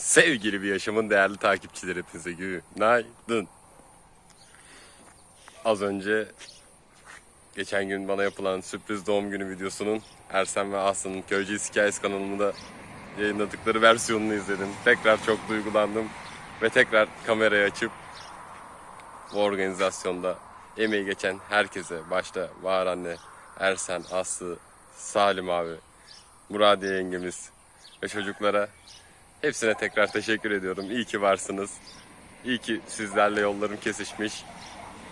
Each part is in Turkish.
Sevgili bir yaşamın değerli takipçileri hepinize günaydın. Az önce geçen gün bana yapılan sürpriz doğum günü videosunun Ersen ve Aslı'nın Köyceğiz Hikayesi kanalımda yayınladıkları versiyonunu izledim. Tekrar çok duygulandım ve tekrar kamerayı açıp bu organizasyonda emeği geçen herkese başta Bahar anne, Ersen, Aslı, Salim abi, Muradiye yengemiz ve çocuklara hepsine tekrar teşekkür ediyorum. İyi ki varsınız. İyi ki sizlerle yollarım kesişmiş.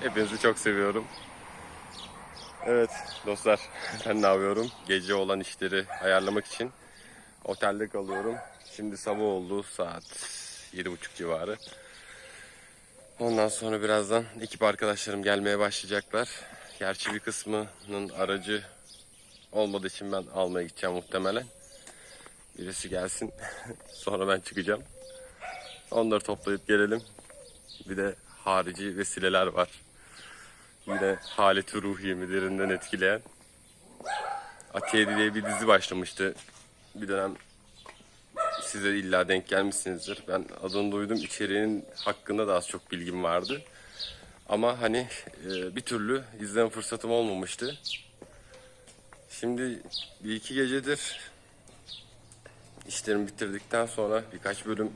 Hepinizi çok seviyorum. Evet dostlar ben ne yapıyorum? Gece olan işleri ayarlamak için otelde kalıyorum. Şimdi sabah oldu saat 7.30 civarı. Ondan sonra birazdan ekip arkadaşlarım gelmeye başlayacaklar. Gerçi bir kısmının aracı olmadığı için ben almaya gideceğim muhtemelen. Birisi gelsin. Sonra ben çıkacağım. Onları toplayıp gelelim. Bir de harici vesileler var. Yine haleti ruhiyemi derinden etkileyen. Atiye diye bir dizi başlamıştı. Bir dönem size illa denk gelmişsinizdir. Ben adını duydum. İçeriğinin hakkında da az çok bilgim vardı. Ama hani e, bir türlü izleme fırsatım olmamıştı. Şimdi bir iki gecedir işlerimi bitirdikten sonra birkaç bölüm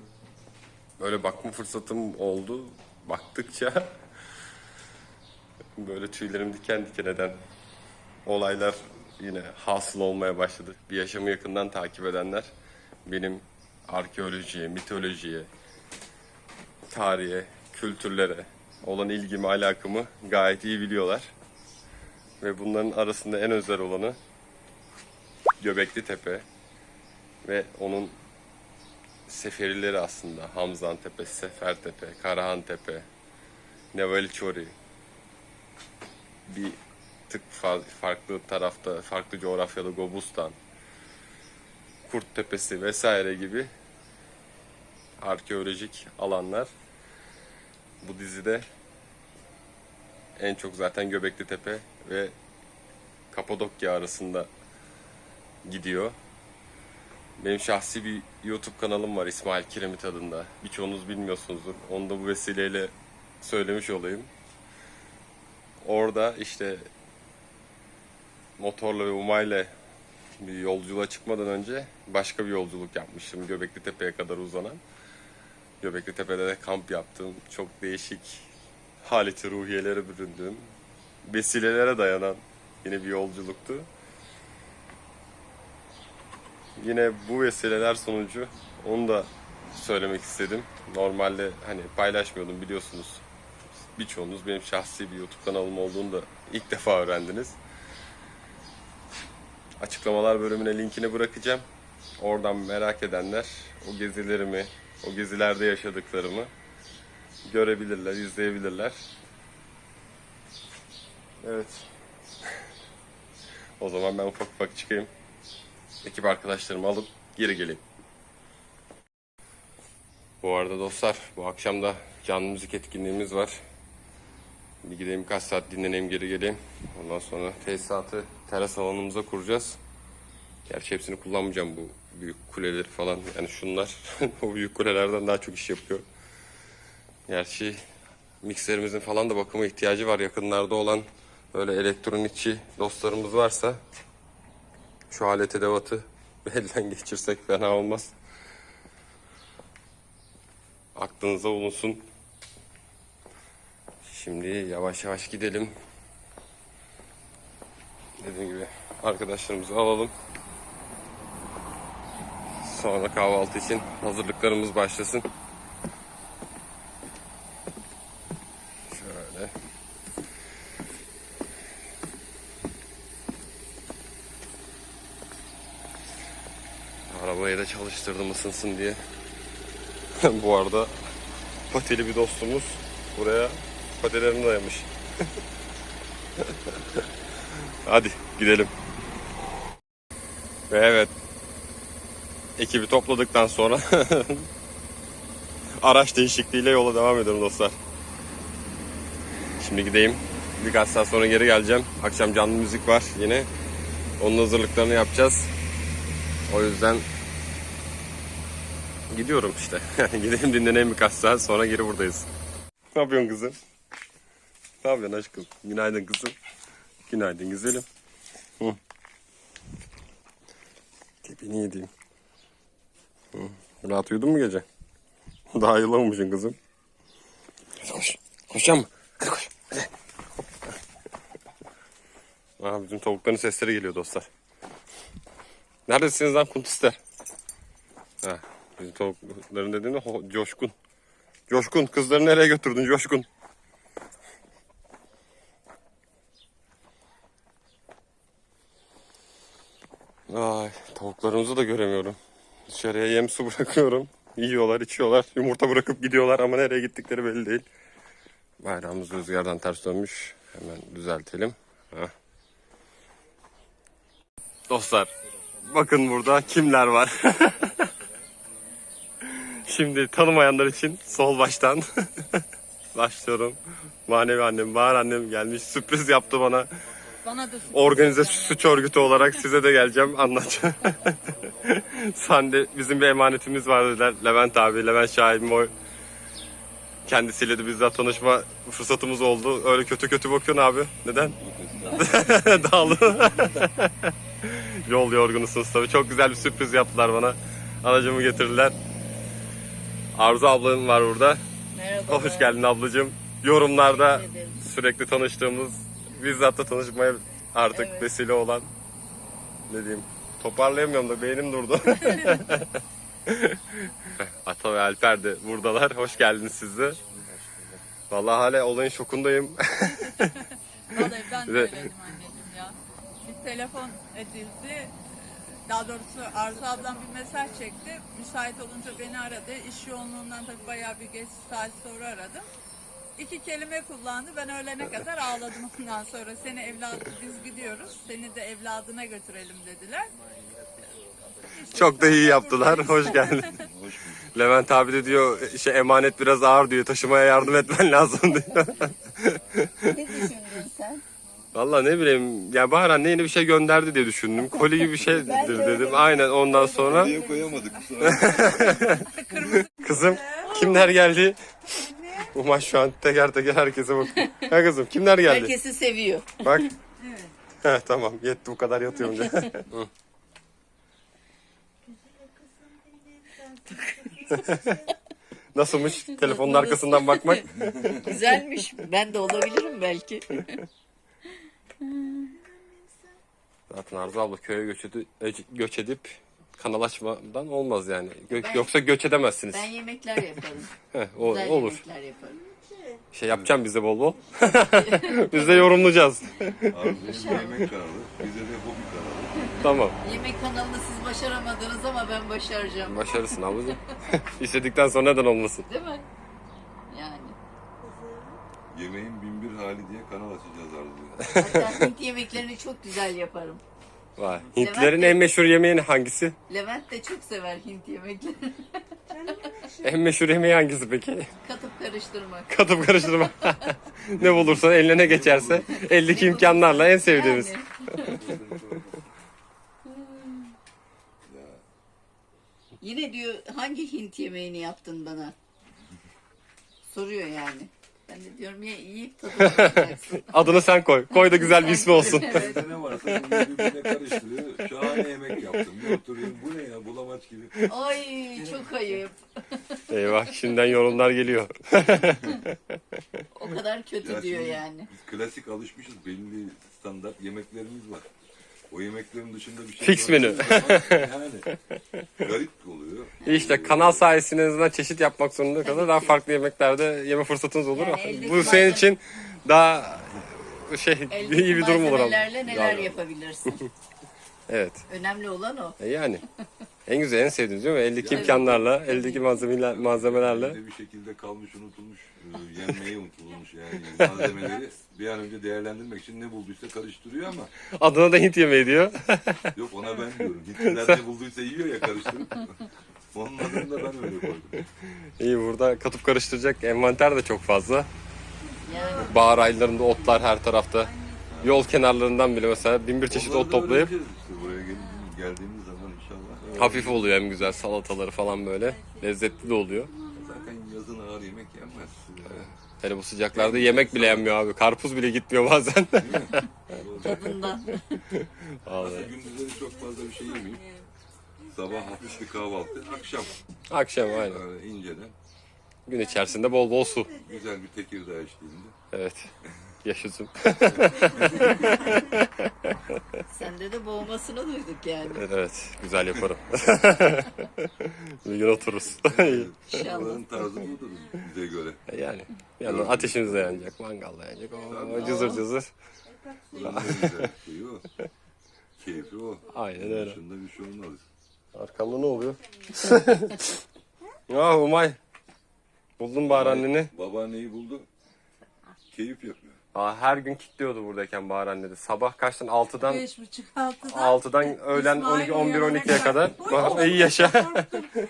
böyle bakma fırsatım oldu. Baktıkça böyle tüylerim diken diken eden olaylar yine hasıl olmaya başladı. Bir yaşamı yakından takip edenler benim arkeolojiye, mitolojiye, tarihe, kültürlere olan ilgimi, alakamı gayet iyi biliyorlar. Ve bunların arasında en özel olanı Göbekli Tepe ve onun seferileri aslında. Hamzan Tepe, Sefertepe, Karahan Tepe, Nevali Çori. Bir tık fa- farklı tarafta, farklı coğrafyada Gobustan, Kurt Tepesi vesaire gibi arkeolojik alanlar. Bu dizide en çok zaten Göbekli Tepe ve Kapadokya arasında gidiyor. Benim şahsi bir YouTube kanalım var İsmail Kiremit adında. Birçoğunuz bilmiyorsunuzdur. Onu da bu vesileyle söylemiş olayım. Orada işte motorla ve umayla bir yolculuğa çıkmadan önce başka bir yolculuk yapmıştım. Göbekli Tepe'ye kadar uzanan. Göbekli Tepe'de de kamp yaptım. Çok değişik haleti ruhiyelere büründüğüm, vesilelere dayanan yine bir yolculuktu. Yine bu vesileler sonucu onu da söylemek istedim. Normalde hani paylaşmıyordum biliyorsunuz. Birçoğunuz benim şahsi bir YouTube kanalım olduğunu da ilk defa öğrendiniz. Açıklamalar bölümüne linkini bırakacağım. Oradan merak edenler o gezilerimi, o gezilerde yaşadıklarımı görebilirler, izleyebilirler. Evet. O zaman ben ufak ufak çıkayım. Ekip arkadaşlarımı alıp geri geleyim. Bu arada dostlar bu akşam da canlı müzik etkinliğimiz var. Bir gideyim kaç saat dinleneyim geri geleyim. Ondan sonra tesisatı teras alanımıza kuracağız. Gerçi hepsini kullanmayacağım bu büyük kuleleri falan. Yani şunlar o büyük kulelerden daha çok iş yapıyor. Gerçi mikserimizin falan da bakıma ihtiyacı var. Yakınlarda olan böyle elektronikçi dostlarımız varsa şu alet edevatı elden geçirsek fena olmaz. Aklınıza bulunsun. Şimdi yavaş yavaş gidelim. Dediğim gibi arkadaşlarımızı alalım. Sonra kahvaltı için hazırlıklarımız başlasın. Isınsın diye. Bu arada patili bir dostumuz buraya patilerini dayamış. Hadi gidelim. Ve evet ekibi topladıktan sonra araç değişikliğiyle yola devam ediyorum dostlar. Şimdi gideyim. Birkaç saat sonra geri geleceğim. Akşam canlı müzik var yine. Onun hazırlıklarını yapacağız. O yüzden gidiyorum işte. Gidelim dinleneyim birkaç saat sonra geri buradayız. Ne yapıyorsun kızım? Ne yapıyorsun aşkım? Günaydın kızım. Günaydın güzelim. Hı. Tepini yediğim. Hı. Rahat uyudun mu gece? Daha ayılamamışsın kızım. Hadi koş. Koşacağım mı? Hadi koş. Hadi. Aa, bizim tavukların sesleri geliyor dostlar. Neredesiniz lan kuntister? Ha, bizim tavukların dediğinde ho- coşkun. Coşkun kızları nereye götürdün coşkun? Ay tavuklarımızı da göremiyorum. Dışarıya yem su bırakıyorum. Yiyorlar, içiyorlar. Yumurta bırakıp gidiyorlar ama nereye gittikleri belli değil. Bayrağımız rüzgardan ters dönmüş. Hemen düzeltelim. Heh. Dostlar, bakın burada kimler var. Şimdi tanımayanlar için sol baştan başlıyorum. Manevi annem, Bahar annem gelmiş. Sürpriz yaptı bana. Bana da Organize suç örgütü olarak size de geleceğim anlatacağım. Sande bizim bir emanetimiz var dediler. Levent abi, Levent Şahin Moy. Kendisiyle de bizzat tanışma fırsatımız oldu. Öyle kötü kötü bakıyorsun abi. Neden? Dağlı. Yol yorgunusunuz tabii. Çok güzel bir sürpriz yaptılar bana. Anacımı getirdiler. Arzu ablam var burada. Merhaba. Hoş geldin ablacığım. Yorumlarda sürekli tanıştığımız, bizzat da tanışmaya artık Evet. vesile olan ne diyeyim toparlayamıyorum da beynim durdu. Ata ve Alper de buradalar. Hoş geldiniz siz de. Vallahi hala olayın şokundayım. Vallahi ben de öyleydim anneciğim ya. Bir telefon edildi. Daha doğrusu Arzu ablam bir mesaj çekti. Müsait olunca beni aradı. İş yoğunluğundan tabii bayağı bir geç saat sonra aradım. İki kelime kullandı. Ben öğlene kadar ağladım ondan sonra. Seni evladı biz gidiyoruz. Seni de evladına götürelim dediler. Çok da iyi yaptılar. Hoş geldin. Levent abi de diyor şey emanet biraz ağır diyor. Taşımaya yardım etmen lazım diyor. Ne düşündün sen? Valla ne bileyim ya Bahar anne yeni bir şey gönderdi diye düşündüm. Koli gibi bir şeydir dedim. Aynen ondan sonra Niye koyamadık kızım kimler geldi? Umaş şu an teker teker herkese bakıyor. Ha kızım kimler geldi? Herkesi seviyor. Bak. Heh, tamam yetti bu kadar yatıyorum diye. Hı. Nasılmış telefonun arkasından bakmak? Güzelmiş. Ben de olabilirim belki. Zaten Arzu abla köye göç, edi- göç edip kanal açmadan olmaz yani. Gö- Ben- yoksa göç edemezsiniz. Ben yemekler yaparım. Heh, o, Güzel olur. yemekler yaparım. Şey yapacağım bize bol bol. Biz de yorumlayacağız. Arzu'nun yemek kanalı, bize de hobi kanalı. tamam. Yemek kanalını siz başaramadınız ama ben başaracağım. Başarısın ablacığım. İstedikten sonra neden olmasın? Değil mi? Yani. Yemeğin hali diye kanal açacağız Arzu'ya. Hatta Hint yemeklerini çok güzel yaparım. Vay. Hintlilerin en meşhur yemeği hangisi? Levent de çok sever Hint yemeklerini. En meşhur yemeği hangisi peki? Katıp karıştırmak. Katıp karıştırma. ne bulursa eline ne geçerse eldeki imkanlarla en sevdiğimiz. Yani. Yine diyor hangi Hint yemeğini yaptın bana? Soruyor yani. Ben de diyorum ya yiyip tadına bakacaksın. Adını sen koy. Koy da güzel bir ismi olsun. Evet. Ne varsa bunu birbirine karıştırıyor. Şahane yemek yaptım. Bir oturuyorum. Bu ne ya bulamaç gibi. Ay çok ayıp. Eyvah şimdiden yorumlar geliyor. O kadar kötü Ya diyor şimdi yani. Biz klasik alışmışız. Belli standart yemeklerimiz var. O yemeklerin dışında bir şey Fix menü. Yani garip oluyor. İşte kanal sayesinde en azından çeşit yapmak zorunda kadar daha farklı yemeklerde yeme fırsatınız olur. Yani eldeki Bu senin malzeme- için daha şey Eldeki iyi bir durum olur. malzemelerle neler yapabilirsin? Evet. Önemli olan o. E yani. En güzel, en sevdiğiniz değil mi? Eldeki Evet. imkanlarla, eldeki malzemeler, malzemelerle. Bir şekilde kalmış, unutulmuş, e, yenmeye unutulmuş yani malzemeleri bir an önce değerlendirmek için ne bulduysa karıştırıyor ama Adına da Hint yemeği diyor. yok ona ben diyorum. Hintliler ne bulduysa yiyor ya karıştırıp. Onun adını da ben öyle koydum. İyi burada katıp karıştıracak envanter de çok fazla. Yani Bahar aylarında otlar her tarafta. Yol kenarlarından bile mesela bin bir çeşit Onları ot toplayıp işte buraya geldiğimiz. Hafif oluyor hem güzel salataları falan böyle. Lezzetli de oluyor. Zaten yazın ağır yemek yenmez. Yani, Hele bu sıcaklarda yemek bile yenmiyor abi. Karpuz bile gitmiyor bazen. değil mi? Aslında gündüzleri çok fazla bir şey yemeyeyim. Sabah hafif bir kahvaltı, akşam Akşam aynen. böyle inceden Gün içerisinde bol bol su. güzel bir tekirdağ eşliğinde. Evet. Yaşasın. Sende de boğmasını duyduk yani. evet. Güzel yaparım. Bir gün otururuz. İnşallah. Onların tarzı budur bize göre. yani. Yani ateşimiz de yanacak. Mangal da yanacak. Oo, cızır cızır. Buranın en güzel şeyi o. Keyfi o. Aynen öyle. Dışında bir şey olmaz. Arkamda ne oluyor? ya Umay. Buldun bari anneni. Babaanneyi buldu. Keyif yapıyor. Aa, her gün kilitliyordu buradayken Bahar anne de. Sabah kaçtan? 6'dan Beş buçuk altıdan. 6'dan öğlen İsmail 12 11 uyanana 12'ye kadar. Bak, iyi yaşa. Korktum.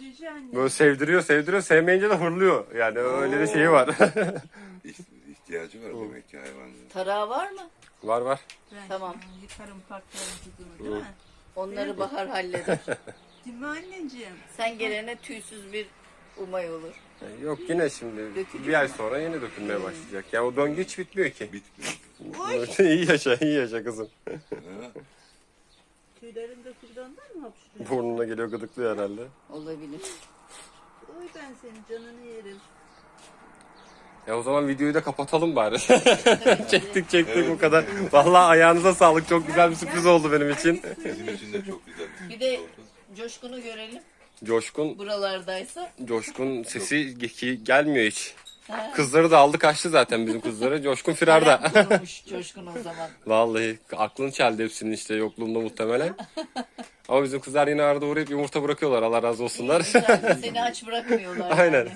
Üzücü anne. Böyle sevdiriyor, sevdiriyor. Sevmeyince de hırlıyor. Yani öyle de şeyi var. İh- İhtiyacı var demek ki hayvancağın. Tarağı var mı? var var. Ben Tamam. şimdi Yıkarım paklarım tutumu değil mi? Onları bahar halleder. Değil mi anneciğim? Sen gelene tüysüz bir umay olur. Yok yine şimdi Dökülecek bir ay sonra yine dökülmeye başlayacak. Ya o döngü hiç bitmiyor ki. Bitmiyor. iyi yaşa, iyi yaşa kızım. Tüylerin döküldü ondan mı hapşırıyorsun? Burnuna geliyor gıdıklıyor herhalde. Olabilir. Oy ben senin canını yerim. Ya o zaman videoyu da kapatalım bari. çektik çektik bu kadar. Vallahi ayağınıza sağlık. Çok güzel bir sürpriz oldu benim için. Bizim için de çok güzel bir de. Coşkun'u görelim. Coşkun, Buralardaysa. Coşkun sesi ge- gelmiyor hiç. Ha. Kızları da aldı kaçtı zaten bizim kızları. Coşkun firarda. Harem kurulmuş Coşkun o zaman. Vallahi aklını çeldi hepsinin işte yokluğunda muhtemelen. Ama bizim kızlar yine arada uğrayıp yumurta bırakıyorlar. Allah razı olsunlar. Güzel. Seni aç bırakmıyorlar. Aynen. Yani.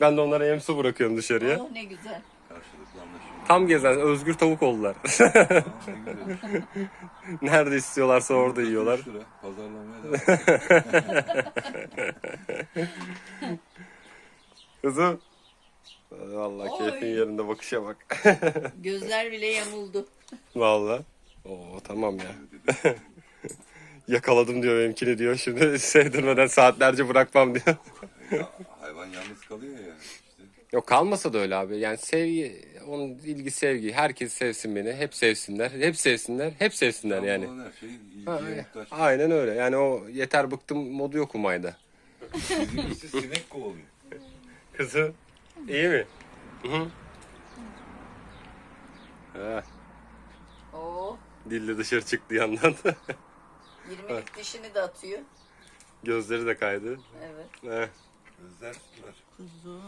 Ben de onlara yem su bırakıyorum dışarıya. Oh ne güzel. Tam gezen özgür tavuk oldular. Nerede istiyorlarsa orada yiyorlar. Pazarlamaya devam. Kızım. Vallahi Oy. keyfin yerinde bakışa bak. Gözler bile yamuldu. Vallahi. Oo tamam ya. Yakaladım diyor benimkini diyor. Şimdi sevdirmeden saatlerce bırakmam diyor. Hayvan yalnız kalıyor ya. işte. Yok kalmasa da öyle abi. Yani sevgi, onun ilgi sevgi. Herkes sevsin beni. Hep sevsinler. Hep sevsinler. Hep sevsinler yani. Olan her şey Ha, muhtaç. Aynen öyle. Yani o yeter bıktım modu yok Umay'da. Bizimkisi sinek kovalıyor. Kızı iyi mi? Hı hı. Ha, Oo. dille dışarı çıktı yandan. 20'lik dişini de atıyor. Gözleri de kaydı. Evet. Ha. Gözler sular. Kuzum.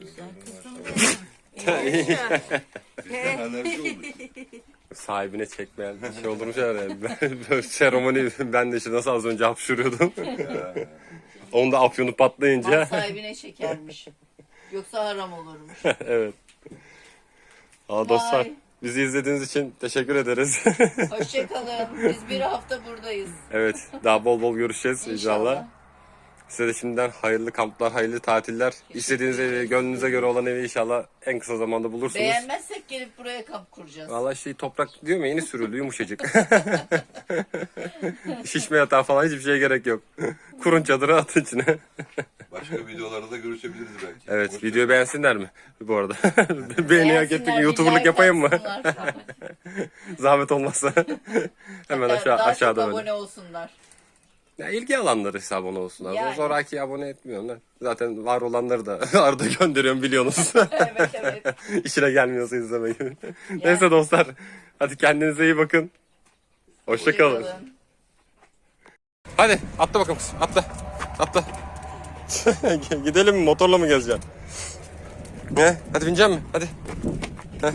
Güzel kızım. Bizden alerji oldu. Sahibine çekmeyen bir şey olurmuş herhalde. Böyle seremoni ben de işte nasıl az önce hapşuruyordum. Ya, Onu da afyonu Mal patlayınca. sahibine çekermiş. Yoksa haram olurmuş. evet. Aa, dostlar Vay. bizi izlediğiniz için teşekkür ederiz. Hoşçakalın. Biz bir hafta buradayız. evet daha bol bol görüşeceğiz inşallah. Size de şimdiden hayırlı kamplar, hayırlı tatiller. İstediğiniz evi, gönlünüze göre olan evi inşallah en kısa zamanda bulursunuz. Beğenmezsek gelip buraya kamp kuracağız. Valla şey toprak diyor mu yeni sürüldü yumuşacık. Şişme yatağı falan hiçbir şeye gerek yok. Kurun çadırı atın içine. Başka videolarda görüşebiliriz belki. Evet Hoşça videoyu beğensinler mi bu arada? Beğeni hak ettik Beğensinler, youtuberlık yapayım mı? Zahmet olmazsa. Hemen aşağı, daha aşağıda çok böyle. abone olsunlar. Ya ilgi alanları abone olsunlar. Yani. Zoraki abone etmiyorum ben. Zaten var olanları da arada gönderiyorum biliyorsunuz. Evet evet. İşine gelmiyorsa izleme gibi. Neyse dostlar. Hadi kendinize iyi bakın. Hoşçakalın. Hadi atla bakalım kız. Atla. Atla. Gidelim mi? Motorla mı gezeceksin? Ne? Hadi binecek mi? Hadi. Heh.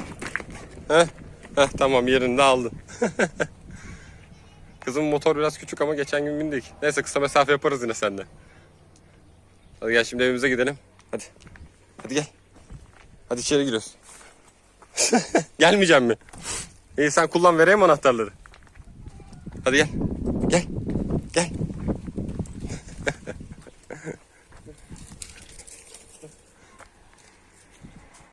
Heh. Heh, tamam yerinde aldın. Kızım motor biraz küçük ama geçen gün bindik. Neyse kısa mesafe yaparız yine seninle. Hadi gel şimdi evimize gidelim. Hadi. Hadi gel. Hadi içeri giriyoruz. Gelmeyeceğim mi? İyi sen kullan vereyim anahtarları. Hadi gel. Gel. Gel.